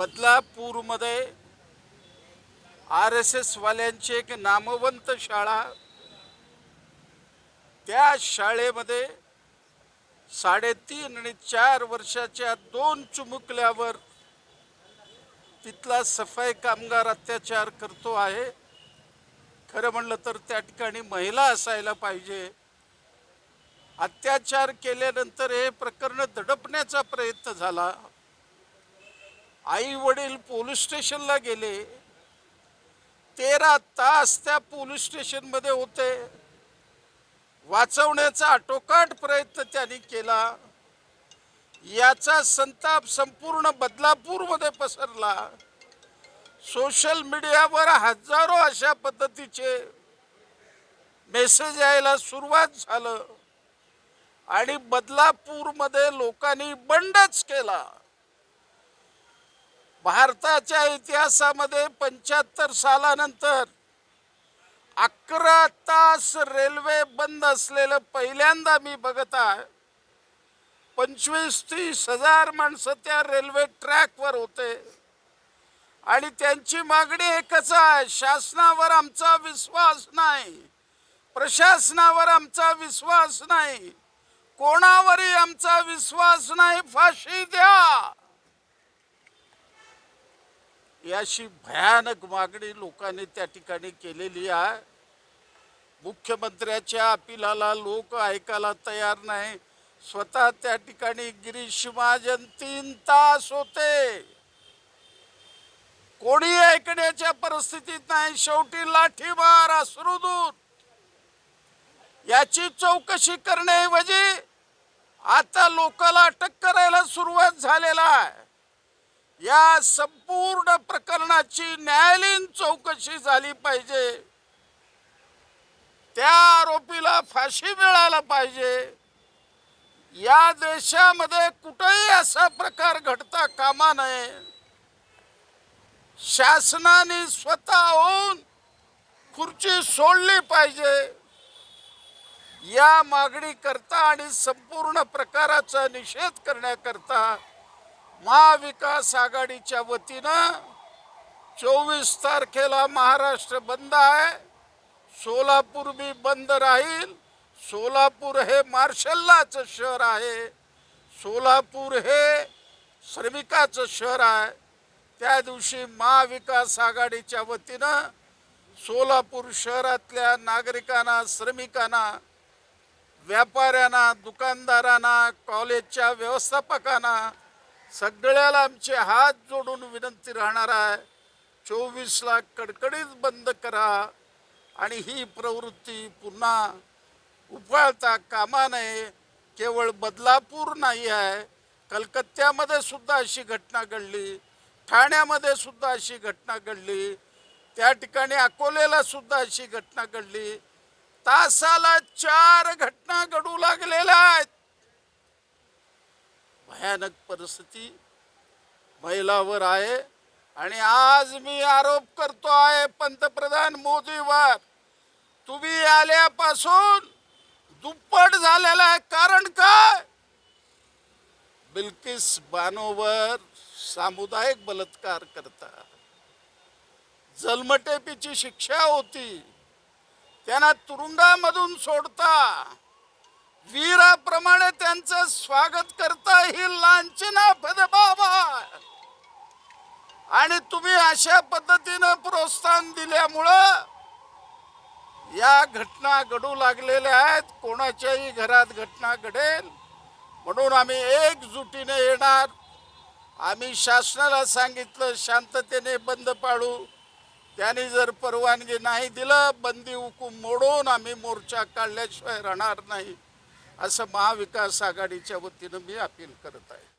बदलापूरमध्ये R S S वाल्यांची एक नामवंत शाळा त्या शाळेमध्ये साडेतीन आणि चार वर्षाच्या दोन चुमुकल्यावर तिथला सफाई कामगार अत्याचार करतो आहे. खरं म्हणलं तर त्या ठिकाणी महिला असायला पाहिजे. अत्याचार केल्यानंतर हे प्रकरण दडपण्याचा प्रयत्न झाला. आई वडील पोलीस स्टेशनला गेले. तेरा तास त्या पोलीस स्टेशनमध्ये होते. वाचवण्याचा आटोकाट प्रयत्न त्यांनी केला. याचा संताप संपूर्ण बदलापूरमध्ये पसरला. सोशल मीडियावर हजारो अशा पद्धतीचे मेसेज यायला सुरुवात झालं आणि बदलापूरमध्ये लोकांनी बंडच केला. भारताच्या इतिहासामध्ये पंच्याहत्तर सालानंतर अकरा तास रेल्वे बंद असलेलं पहिल्यांदा मी बघत आहे. पंचवीस तीस हजार माणसं त्या रेल्वे ट्रॅकवर होते. आणि त्यांची मागणी एकच आहे? शासनावर आमचा विश्वास नाही. प्रशासनावर आमचा विश्वास नाही. कोणावरही आमचा विश्वास नाही. फाशी द्या. याशी भयानक मागणी लोकांनी त्या ठिकाणी केलेली आहे. मुख्यमंत्र्याच्या अपिलाला लोक ऐकायला तयार नाही. स्वतः त्या ठिकाणी गिरीश महाजन तीन तास होते. कोणी ऐकण्याच्या परिस्थितीत नाही. शेवटी लाठीमार अश्रुदूत. याची चौकशी करण्याऐवजी आता लोकाला अटक करायला सुरुवात झालेला आहे. या संपूर्ण प्रकरणाची न्यायालयीन चौकशी झाली पाहिजे. त्या आरोपीला फाशी मिळायला पाहिजे. या देशामध्ये कुठेही असा प्रकार घडता कामा नये. शासनाने स्वतः होऊन खुर्ची सोडली पाहिजे. या मागणी करता आणि संपूर्ण प्रकाराचा निषेध करण्याकरता महाविकास आघाडीच्या वतीनं चोवीस तारखेला महाराष्ट्र बंद आहे. सोलापूर बी बंद राहील. सोलापूर हे मार्शल्लाचं शहर आहे. सोलापूर हे श्रमिकाचं शहर आहे. त्या दिवशी महाविकास आघाडीच्या वतीनं सोलापूर शहरातल्या नागरिकांना श्रमिकांना व्यापाऱ्यांना दुकानदारांना कॉलेजच्या व्यवस्थापकांना सगळ्याला आमचे हात जोडून विनंती राहणार आहे. चोवीसला कडकडीत बंद करा आणि ही प्रवृत्ती पुन्हा उफाळता कामा नये. केवळ बदलापूर नाही आहे. कलकत्त्यामध्ये सुद्धा अशी घटना घडली. ठाण्यामध्ये सुद्धा अशी घटना घडली. त्या ठिकाणी अकोलेला सुद्धा अशी घटना घडली. तासाला चार घटना घडू लागलेल्या आहेत. भयानक परिस्थिती महिलावर आहे. आणि आज मी आरोप करतो आहे पंतप्रधान मोदीवर. तुम्ही आल्यापासून दुप्पट झालेला आहे. कारण काय? बिल्किस बानोवर सामुदायिक बलात्कार करता जन्मटेपीची शिक्षा होती. त्यांना तुरुंगामधून सोडता. वीरा त्यांचं स्वागत करता ही लांछना बाबा आणि तुम्ही अशा पद्धतीनं प्रोत्साहन दिल्यामुळं या घटना घडू लागलेल्या आहेत. कोणाच्याही घरात घटना घडेल. म्हणून आम्ही एकजुटीने येणार. आम्ही शासनाला सांगितलं शांततेने बंद पाडू त्यांनी जर परवानगी नाही दिलं बंदी हुकूम मोडून आम्ही मोर्चा काढल्याशिवाय राहणार नाही. असं महाविकास आघाडीच्या वतीनं मी अपील करत आहे.